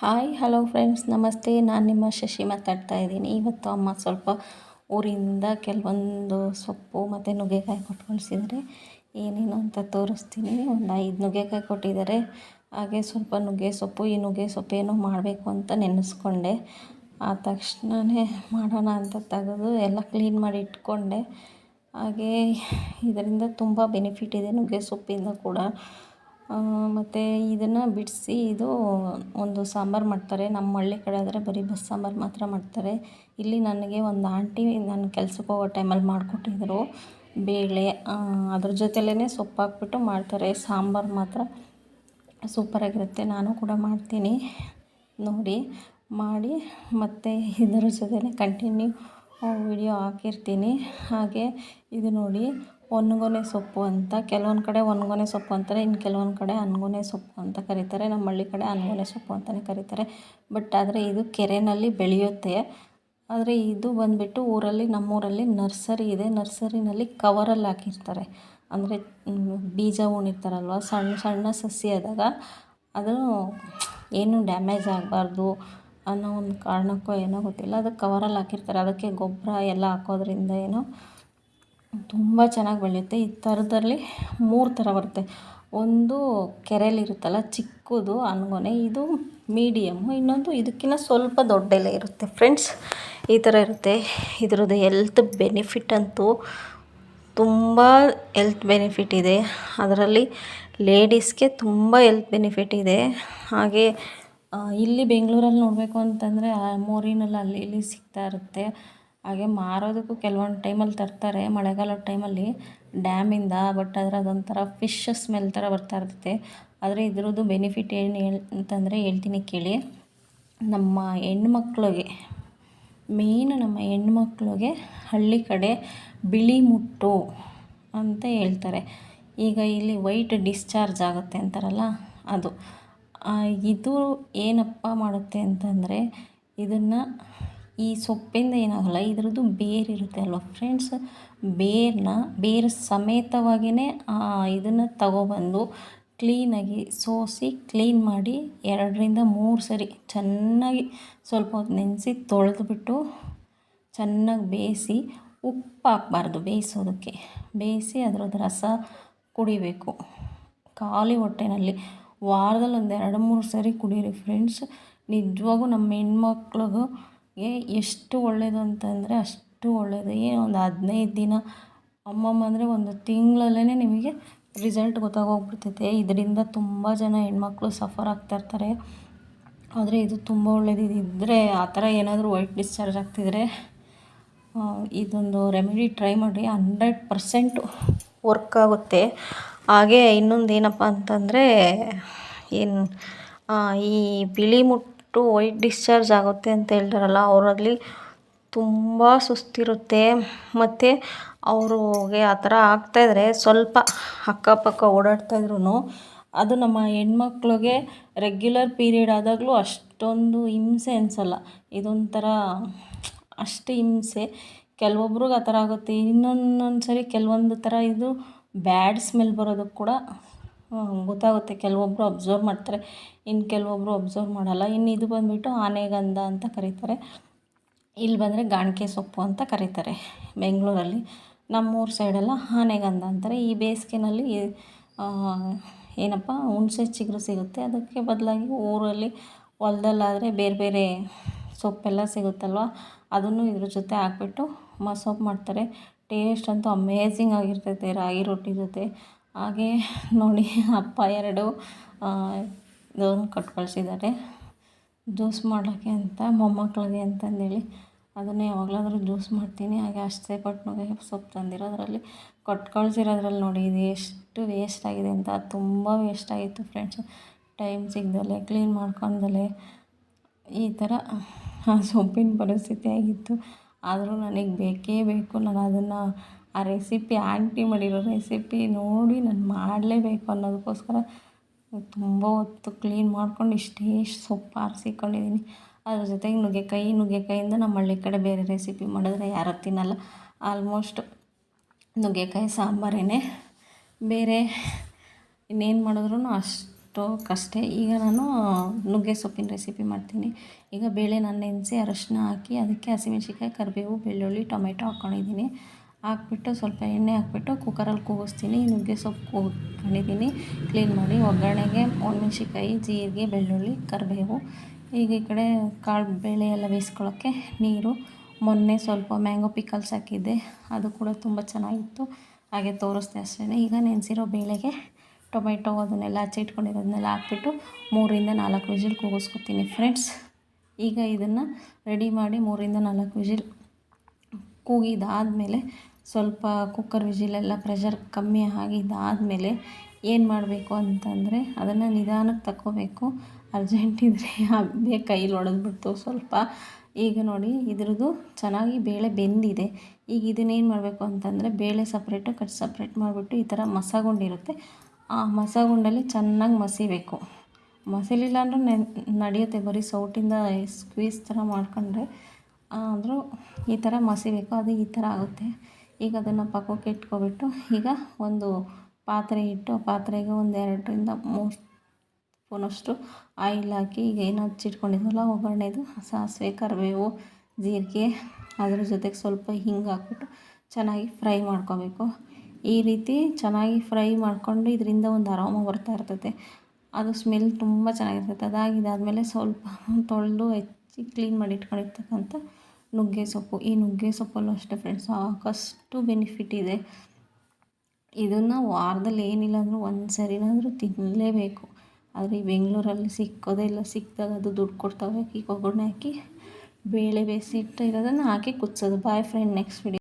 Hi hello friends ನಮಸ್ತೆ. ನಾನು ನಿಮ್ಮ ಶಶಿ ಮಾತಾಡ್ತಾ ಇದ್ದೀನಿ. ಇವತ್ತು ಅಮ್ಮ ಸ್ವಲ್ಪ ಊರಿಂದ ಕೆಲವೊಂದು ಸೊಪ್ಪು ಮತ್ತು ನುಗ್ಗೆಕಾಯಿ ಕೊಟ್ಟು ಕಳಿಸಿದ್ದಾರೆ. ಏನೇನು ಅಂತ ತೋರಿಸ್ತೀನಿ. ಒಂದು ಐದು ನುಗ್ಗೆಕಾಯಿ ಕೊಟ್ಟಿದ್ದಾರೆ. ಹಾಗೆ ಸ್ವಲ್ಪ ನುಗ್ಗೆ ಸೊಪ್ಪು, ಈ ನುಗ್ಗೆ ಸೊಪ್ಪು ಮಾಡಬೇಕು ಅಂತ ನೆನೆಸ್ಕೊಂಡೆ. ಆ ತಕ್ಷಣವೇ ಮಾಡೋಣ ಅಂತ ತೆಗೆದು ಎಲ್ಲ ಕ್ಲೀನ್ ಮಾಡಿ ಇಟ್ಕೊಂಡೆ. ಹಾಗೆ ಇದರಿಂದ ತುಂಬ ಬೆನಿಫಿಟ್ ಇದೆ ನುಗ್ಗೆ ಸೊಪ್ಪಿಂದ ಕೂಡ. ಮತ್ತು ಇದನ್ನು ಬಿಡಿಸಿ ಇದು ಒಂದು ಸಾಂಬಾರು ಮಾಡ್ತಾರೆ. ನಮ್ಮ ಹಳ್ಳಿ ಕಡೆ ಆದರೆ ಬರೀ ಬಸ್ ಸಾಂಬಾರು ಮಾತ್ರ ಮಾಡ್ತಾರೆ. ಇಲ್ಲಿ ನನಗೆ ಒಂದು ಆಂಟಿ ನಾನು ಕೆಲ್ಸಕ್ಕೆ ಹೋಗೋ ಟೈಮಲ್ಲಿ ಮಾಡಿಕೊಟ್ಟಿದ್ರು ಬೇಳೆ ಅದ್ರ ಜೊತೆಲೇ ಸೊಪ್ಪು ಹಾಕ್ಬಿಟ್ಟು ಮಾಡ್ತಾರೆ. ಸಾಂಬಾರು ಮಾತ್ರ ಸೂಪರಾಗಿರುತ್ತೆ ನಾನು ಕೂಡ ಮಾಡ್ತೀನಿ. ನೋಡಿ, ಮಾಡಿ ಮತ್ತು ಇದರ ಜೊತೆನೇ ಕಂಟಿನ್ಯೂ ವಿಡಿಯೋ ಹಾಕಿರ್ತೀನಿ. ಹಾಗೆ ಇದು ನೋಡಿ ಒಣಗೊನೆ ಸೊಪ್ಪು ಅಂತ, ಕೆಲವೊಂದು ಕಡೆ ಒಣಗೊನೆ ಸೊಪ್ಪು ಅಂತಾರೆ ಇನ್ನು ಕೆಲವೊಂದು ಕಡೆ ಅನ್ಗೊನೆ ಸೊಪ್ಪು ಅಂತ ಕರೀತಾರೆ. ನಮ್ಮ ಹಳ್ಳಿ ಕಡೆ ಅನ್ಗೊನೆ ಸೊಪ್ಪು ಅಂತಲೇ ಕರೀತಾರೆ. ಬಟ್ ಆದರೆ ಇದು ಕೆರೆಯಲ್ಲಿ ಬೆಳೆಯುತ್ತೆ. ಆದರೆ ಇದು ಬಂದುಬಿಟ್ಟು ಊರಲ್ಲಿ, ನಮ್ಮೂರಲ್ಲಿ ನರ್ಸರಿ ಇದೆ. ನರ್ಸರಿನಲ್ಲಿ ಕವರಲ್ಲಿ ಹಾಕಿರ್ತಾರೆ. ಅಂದರೆ ಬೀಜ ಉಣಿರ್ತಾರಲ್ವ ಸಣ್ಣ ಸಣ್ಣ ಸಸಿ ಆದಾಗ, ಅದು ಏನು ಡ್ಯಾಮೇಜ್ ಆಗಬಾರ್ದು. ಅನ್ನೋ ಒಂದು ಕಾರಣಕ್ಕೋ ಏನೋ ಗೊತ್ತಿಲ್ಲ. ಅದಕ್ಕೆ ಕವರಲ್ಲಿ ಹಾಕಿರ್ತಾರೆ. ಅದಕ್ಕೆ ಗೊಬ್ಬರ ಎಲ್ಲ ಹಾಕೋದ್ರಿಂದ ಏನೋ ತುಂಬ ಚೆನ್ನಾಗಿ ಬೆಳೆಯುತ್ತೆ. ಈ ಥರದಲ್ಲಿ ಮೂರು ಥರ ಬರುತ್ತೆ. ಒಂದು ಕೆರೆಯಲ್ಲಿರುತ್ತಲ್ಲ ಚಿಕ್ಕದು ಅನ್ಗೊನೆ, ಇದು ಮೀಡಿಯಮ್ಮು ಇನ್ನೊಂದು ಇದಕ್ಕಿಂತ ಸ್ವಲ್ಪ ದೊಡ್ಡ ಇರುತ್ತೆ. ಫ್ರೆಂಡ್ಸ್ ಈ ಥರ ಇರುತ್ತೆ. ಇದ್ರದ್ದು ಎಲ್ತ್ ಬೆನಿಫಿಟ್ ಅಂತೂ ತುಂಬ ಎಲ್ತ್ ಬೆನಿಫಿಟ್ ಇದೆ. ಅದರಲ್ಲಿ ಲೇಡೀಸ್ಗೆ ತುಂಬ ಎಲ್ತ್ ಬೆನಿಫಿಟ್ ಇದೆ. ಹಾಗೆ ಇಲ್ಲಿ ಬೆಂಗಳೂರಲ್ಲಿ ನೋಡಬೇಕು ಅಂತಂದರೆ ಮೋರಿನಲ್ಲಿ ಅಲ್ಲಿ ಇಲ್ಲಿ ಸಿಗ್ತಾ ಇರುತ್ತೆ. ಹಾಗೆ ಮಾರೋದಕ್ಕೂ ಕೆಲವೊಂದು ಟೈಮಲ್ಲಿ ತರ್ತಾರೆ, ಮಳೆಗಾಲದ ಟೈಮಲ್ಲಿ ಡ್ಯಾಮಿಂದ ಬಟ್ ಆದರೆ ಅದೊಂಥರ ಫಿಶ್ ಸ್ಮೆಲ್ ಥರ ಬರ್ತಾ ಇರ್ತೈತೆ. ಆದರೆ ಇದ್ರದ್ದು ಬೆನಿಫಿಟ್ ಏನು ಹೇಳಿ ಅಂತಂದರೆ ಹೇಳ್ತೀನಿ ಕೇಳಿ. ನಮ್ಮ ಹೆಣ್ಮಕ್ಳಿಗೆ ಮೇಯ್ನ್ ನಮ್ಮ ಹೆಣ್ಮಕ್ಳಿಗೆ ಹಳ್ಳಿ ಕಡೆ ಬಿಳಿ ಮುಟ್ಟು ಅಂತ ಹೇಳ್ತಾರೆ. ಈಗ ಇಲ್ಲಿ ವೈಟ್ ಡಿಸ್ಚಾರ್ಜ್ ಆಗುತ್ತೆ ಅಂತಾರಲ್ಲ, ಅದು. ಇದು ಏನಪ್ಪ ಮಾಡುತ್ತೆ ಅಂತಂದರೆ ಇದನ್ನು ಈ ಸೊಪ್ಪಿಂದ ಏನಾಗಲ್ಲ, ಇದ್ರದ್ದು ಬೇರಿರುತ್ತೆ ಅಲ್ವ ಫ್ರೆಂಡ್ಸ್ ಬೇರನ್ನ ಬೇರು ಸಮೇತವಾಗಿಯೇ ಇದನ್ನು ತಗೊಬಂದು ಕ್ಲೀನಾಗಿ ಸೋಸಿ ಕ್ಲೀನ್ ಮಾಡಿ ಎರಡರಿಂದ ಮೂರು ಸರಿ ಚೆನ್ನಾಗಿ ಸ್ವಲ್ಪ ಹೊತ್ತು ನೆನೆಸಿ ತೊಳೆದುಬಿಟ್ಟು ಚೆನ್ನಾಗಿ ಬೇಯಿಸಿ ಉಪ್ಪು ಹಾಕ್ಬಾರ್ದು ಬೇಯಿಸೋದಕ್ಕೆ. ಬೇಯಿಸಿ ಅದರದ್ದು ರಸ ಕುಡಿಬೇಕು. ಖಾಲಿ ಹೊಟ್ಟೆನಲ್ಲಿ ವಾರದಲ್ಲಿ ಒಂದು ಎರಡು, ಮೂರು ಸಾರಿ ಕುಡೀರಿ ಫ್ರೆಂಡ್ಸ್ ನಿಜವಾಗೂ ನಮ್ಮ ಹೆಣ್ಮಕ್ಳಿಗೆ ಎಷ್ಟು ಒಳ್ಳೆಯದು ಅಂತಂದರೆ ಅಷ್ಟು ಒಳ್ಳೆಯದು ಏನು ಒಂದು ಹದಿನೈದು ದಿನ, ಅಮ್ಮಮ್ಮ ಅಂದರೆ ಒಂದು ತಿಂಗಳಲ್ಲೇ ನಿಮಗೆ ರಿಸಲ್ಟ್ ಗೊತ್ತಾಗೋಗ್ಬಿಡ್ತೈತೆ. ಇದರಿಂದ ತುಂಬ ಜನ ಹೆಣ್ಮಕ್ಳು ಸಫರ್ ಆಗ್ತಾಯಿರ್ತಾರೆ ಆದರೆ ಇದು ತುಂಬ ಒಳ್ಳೆಯದು ಇದು ಇದ್ದರೆ ಆ ಥರ ಏನಾದರೂ ವೈಟ್ ಡಿಸ್ಚಾರ್ಜ್ ಆಗ್ತಿದ್ರೆ ಇದೊಂದು ರೆಮಿಡಿ ಟ್ರೈ ಮಾಡಿ ಹಂಡ್ರೆಡ್ ಪರ್ಸೆಂಟು ವರ್ಕ್ ಆಗುತ್ತೆ. ಹಾಗೆ ಇನ್ನೊಂದು ಏನಪ್ಪ ಅಂತಂದರೆ, ಏನು ಈ ಬಿಳಿ ಮುಟ್ಟು ವೈಟ್ ಡಿಸ್ಚಾರ್ಜ್ ಆಗುತ್ತೆ ಅಂತ ಹೇಳ್ತಾರಲ್ಲ, ಅವರಲ್ಲಿ ತುಂಬ ಸುಸ್ತಿರುತ್ತೆ. ಮತ್ತು ಅವ್ರಿಗೆ ಆ ಥರ ಆಗ್ತಾಯಿದ್ರೆ ಸ್ವಲ್ಪ ಅಕ್ಕಪಕ್ಕ ಓಡಾಡ್ತಾಯಿದ್ರು ಅದು ನಮ್ಮ ಹೆಣ್ಮಕ್ಳಿಗೆ ರೆಗ್ಯುಲರ್ ಪೀರಿಯಡ್ ಆದಾಗಲೂ ಅಷ್ಟೊಂದು ಹಿಂಸೆ ಅನಿಸಲ್ಲ. ಇದೊಂಥರ ಅಷ್ಟು ಹಿಂಸೆ. ಕೆಲವೊಬ್ರಿಗೆ ಆ ಥರ ಆಗುತ್ತೆ. ಇನ್ನೊಂದೊಂದು ಸರಿ ಕೆಲವೊಂದು ಥರ ಇದು ಬ್ಯಾಡ್ ಸ್ಮೆಲ್ ಬರೋದಕ್ಕೆ ಕೂಡ ಗೊತ್ತಾಗುತ್ತೆ. ಕೆಲವೊಬ್ಬರು ಅಬ್ಸರ್ವ್ ಮಾಡ್ತಾರೆ. ಇನ್ನು ಕೆಲವೊಬ್ಬರು ಅಬ್ಸರ್ವ್ ಮಾಡಲ್ಲ. ಇನ್ನು ಇದು ಬಂದುಬಿಟ್ಟು ಆನೆಗಂಧ ಅಂತ ಕರೀತಾರೆ. ಇಲ್ಲಿ ಬಂದರೆ ಗಾಣಿಕೆ ಸೊಪ್ಪು ಅಂತ ಕರೀತಾರೆ ಬೆಂಗಳೂರಲ್ಲಿ. ನಮ್ಮೂರ ಸೈಡೆಲ್ಲ ಆನೆಗಂಧ ಅಂತಾರೆ. ಈ ಬೇಸಿಗೆನಲ್ಲಿ ಏನಪ್ಪ, ಹುಣಸೆ ಚಿಗುರು ಸಿಗುತ್ತೆ. ಅದಕ್ಕೆ ಬದಲಾಗಿ ಊರಲ್ಲಿ ಹೊಲದಲ್ಲಾದರೆ ಬೇರೆ ಬೇರೆ ಸೊಪ್ಪೆಲ್ಲ ಸಿಗುತ್ತಲ್ವ? ಅದನ್ನು ಇದ್ರ ಜೊತೆ ಹಾಕ್ಬಿಟ್ಟು ಮಸೊಪ್ಪು ಮಾಡ್ತಾರೆ. ಟೇಸ್ಟ್ ಅಂತೂ ಅಮೇಝಿಂಗ್ ಆಗಿರ್ತೈತೆ, ರಾಗಿ ರೊಟ್ಟಿ ಜೊತೆ. ಹಾಗೆ ನೋಡಿ, ಅಪ್ಪ ಎರಡು ಕೊಟ್ಟು ಕಳಿಸಿದ್ದಾರೆ. ಜ್ಯೂಸ್ ಮಾಡೋಕ್ಕೆ ಅಂತ ಮೊಮ್ಮಕ್ಕಳಿಗೆ ಅಂತಂದೇಳಿ. ಅದನ್ನು ಯಾವಾಗಲಾದರೂ ಜ್ಯೂಸ್ ಮಾಡ್ತೀನಿ. ಹಾಗೆ ಅಷ್ಟೇ ಕೊಟ್ಟು ಸೊಪ್ಪು ತಂದಿರೋದ್ರಲ್ಲಿ ಕೊಟ್ಟು ಕಳಿಸಿರೋದ್ರಲ್ಲಿ ನೋಡಿ, ಇದು ಎಷ್ಟು ವೇಸ್ಟ್ ಆಗಿದೆ ಅಂತ. ತುಂಬ ವೇಸ್ಟ್ ಆಗಿತ್ತು ಫ್ರೆಂಡ್ಸು ಟೈಮ್ ಸಿಗ್ದಲೆ ಕ್ಲೀನ್ ಮಾಡ್ಕೊಂಡಲೆ. ಈ ಥರ ಸೊಪ್ಪಿನ ಪರಿಸ್ಥಿತಿ ಆಗಿತ್ತು. ಆದರೂ ನನಗೆ ಬೇಕೇ ಬೇಕು. ನಾನು ಅದನ್ನು ಆ ರೆಸಿಪಿ ಆಂಟಿ ಮಾಡಿರೋ ರೆಸಿಪಿ ನೋಡಿ ನಾನು ಮಾಡಲೇಬೇಕು ಅನ್ನೋದಕ್ಕೋಸ್ಕರ ತುಂಬ ಹೊತ್ತು ಕ್ಲೀನ್ ಮಾಡ್ಕೊಂಡು ಇಷ್ಟೇ ಸೊಪ್ಪು ಆರಿಸಿಕೊಂಡಿದ್ದೀನಿ. ಅದ್ರ ಜೊತೆಗೆ ನುಗ್ಗೆಕಾಯಿ, ನುಗ್ಗೆಕಾಯಿಂದ ನಮ್ಮ ಹಳ್ಳಿ ಕಡೆ ಬೇರೆ ರೆಸಿಪಿ ಮಾಡಿದ್ರೆ ಯಾರೂ ತಿನ್ನಲ್ಲ. ಆಲ್ಮೋಸ್ಟ್ ನುಗ್ಗೆಕಾಯಿ ಸಾಂಬಾರೇ ಬೇರೆ ಇನ್ನೇನು ಮಾಡಿದ್ರೂ ಅಷ್ಟು ಅಷ್ಟಕ್ಕಷ್ಟೇ ಈಗ ನಾನು ನುಗ್ಗೆ ಸೊಪ್ಪಿನ ರೆಸಿಪಿ ಮಾಡ್ತೀನಿ. ಈಗ ಬೇಳೆ ನಾನು ನೆನೆಸಿ ಅರಶಿನ ಹಾಕಿ ಅದಕ್ಕೆ ಹಸಿಮೆಣ್ಸಿಕಾಯಿ ಕರಿಬೇವು, ಬೆಳ್ಳುಳ್ಳಿ, ಟೊಮೆಟೊ ಹಾಕ್ಕೊಂಡಿದ್ದೀನಿ ಹಾಕ್ಬಿಟ್ಟು ಸ್ವಲ್ಪ ಎಣ್ಣೆ ಹಾಕ್ಬಿಟ್ಟು ಕುಕ್ಕರಲ್ಲಿ ಕೂಗಿಸ್ತೀನಿ. ನುಗ್ಗೆ ಸೊಪ್ಪು ಕೂಗಿಸ್ಕೊಂಡಿದ್ದೀನಿ. ಕ್ಲೀನ್ ಮಾಡಿ ಒಗ್ಗರಣೆಗೆ ಒಣಮೆಣ್ಸಿಕಾಯಿ ಜೀರಿಗೆ, ಬೆಳ್ಳುಳ್ಳಿ, ಕರಿಬೇವು. ಈಗ ಈ ಕಡೆ ಕಾಳು ಬೇಳೆ ಎಲ್ಲ ಬೇಯಿಸ್ಕೊಳ್ಳೋಕ್ಕೆ ನೀರು, ಮೊನ್ನೆ ಸ್ವಲ್ಪ ಮ್ಯಾಂಗೋ ಪಿಕಲ್ಸ್ ಹಾಕಿದ್ದೆ. ಅದು ಕೂಡ ತುಂಬ ಚೆನ್ನಾಗಿತ್ತು. ಹಾಗೆ ತೋರಿಸ್ದೆ ಅಷ್ಟೇ ಈಗ ನೆನೆಸಿರೋ ಬೇಳೆಗೆ ಟೊಮೆಟೊ ಅದನ್ನೆಲ್ಲ ಹಚ್ಚಿಟ್ಕೊಂಡಿರೋದನ್ನೆಲ್ಲ ಹಾಕ್ಬಿಟ್ಟು ಮೂರಿಂದ ನಾಲ್ಕು ವಿಜಿಲ್ ಕೂಗಿಸ್ಕೊತೀನಿ ಫ್ರೆಂಡ್ಸ್. ಈಗ ಇದನ್ನು ರೆಡಿ ಮಾಡಿ ಮೂರಿಂದ ನಾಲ್ಕು ವಿಜಿಲ್ ಕೂಗಿದಾದಮೇಲೆ ಸ್ವಲ್ಪ ಕುಕ್ಕರ್ ವಿಜಿಲೆಲ್ಲ ಪ್ರೆಷರ್ ಕಮ್ಮಿ ಆಗಿದ್ದಾದಮೇಲೆ ಏನು ಮಾಡಬೇಕು ಅಂತಂದರೆ ಅದನ್ನು ನಿಧಾನಕ್ಕೆ ತಗೋಬೇಕು ಅರ್ಜೆಂಟ್ ಇದ್ದರೆ ಅದೇ ಕೈಲಿ ಹೊಡೆದ್ಬಿಡ್ತು ಸ್ವಲ್ಪ. ಈಗ ನೋಡಿ ಇದ್ರದ್ದು ಚೆನ್ನಾಗಿ ಬೇಳೆ ಬೆಂದಿದೆ. ಈಗ ಇದನ್ನೇನು ಮಾಡಬೇಕು ಅಂತಂದರೆ ಬೇಳೆ ಸಪ್ರೇಟು ಕಟ್ ಸಪ್ರೇಟ್ ಮಾಡಿಬಿಟ್ಟು ಈ ಥರ ಮಸಗುಂಡಿರುತ್ತೆ. ಆ ಮಸಗುಂಡಲ್ಲಿ ಚೆನ್ನಾಗಿ ಮಸಿಬೇಕು. ಮಸಿಲಿಲ್ಲ ಅಂದ್ರೆ ನಡೆಯುತ್ತೆ. ಬರೀ ಸೌಟಿಂದ ಸ್ಕ್ವೀಸ್ ಥರ ಮಾಡ್ಕೊಂಡ್ರೆ, ಆದರೂ ಈ ಥರ ಮಸಿಬೇಕು. ಅದು ಈ ಥರ ಆಗುತ್ತೆ. ಈಗ ಅದನ್ನು ಪಕ್ಕಕ್ಕೆ ಇಟ್ಕೊಬಿಟ್ಟು, ಈಗ ಒಂದು ಪಾತ್ರೆ ಇಟ್ಟು, ಪಾತ್ರೆಗೆ ಒಂದು ಎರಡರಿಂದ ಮೂರು ಸ್ಪೂನಷ್ಟು ಆಯಿಲ್ ಹಾಕಿ, ಈಗ ಏನು ಹಚ್ಚಿಟ್ಕೊಂಡಿದ್ವಲ್ಲ ಒಗ್ಗರಣೆದು, ಸಾಸಿವೆ, ಕರಿಬೇವು, ಜೀರಿಗೆ, ಅದ್ರ ಜೊತೆಗೆ ಸ್ವಲ್ಪ ಹಿಂಗೆ ಹಾಕ್ಬಿಟ್ಟು ಚೆನ್ನಾಗಿ ಫ್ರೈ ಮಾಡ್ಕೊಬೇಕು. ಈ ರೀತಿ ಚೆನ್ನಾಗಿ ಫ್ರೈ ಮಾಡಿಕೊಂಡು ಇದರಿಂದ ಒಂದು ಆರಾಮ ಬರ್ತಾ ಇರ್ತೈತೆ. ಅದು ಸ್ಮೆಲ್ ತುಂಬ ಚೆನ್ನಾಗಿರ್ತೈತೆ. ಅದಾಗಿದ್ದಾದಮೇಲೆ ಸ್ವಲ್ಪ ತೊಳೆದು ಹೆಚ್ಚಿ ಕ್ಲೀನ್ ಮಾಡಿ ಇಟ್ಕೊಂಡಿರ್ತಕ್ಕಂಥ ನುಗ್ಗೆ ಸೊಪ್ಪು. ಈ ನುಗ್ಗೆ ಸೊಪ್ಪಲ್ಲೂ ಅಷ್ಟೇ ಫ್ರೆಂಡ್ಸ್ ಸಾಕಷ್ಟು ಬೆನಿಫಿಟ್ ಇದೆ. ಇದನ್ನು ವಾರದಲ್ಲಿ ಏನಿಲ್ಲ ಅಂದರೂ ಒಂದು ಸರಿನಾದರೂ ತಿನ್ನಲೇಬೇಕು ಆದರೆ ಈ ಬೆಂಗಳೂರಲ್ಲಿ ಸಿಕ್ಕೋದೇ ಇಲ್ಲ. ಸಿಕ್ಕಿದಾಗ ಅದು ದುಡ್ಡು ಕೊಡ್ತಾವೆ. ಹೋಗಿ ಒಗ್ಗರಣೆ ಹಾಕಿ ಬೇಳೆ ಬೇಯಿಸಿಟ್ಟು ಇರೋದನ್ನು ಹಾಕಿ ಕುದಿಸೋದು. Bye friend next video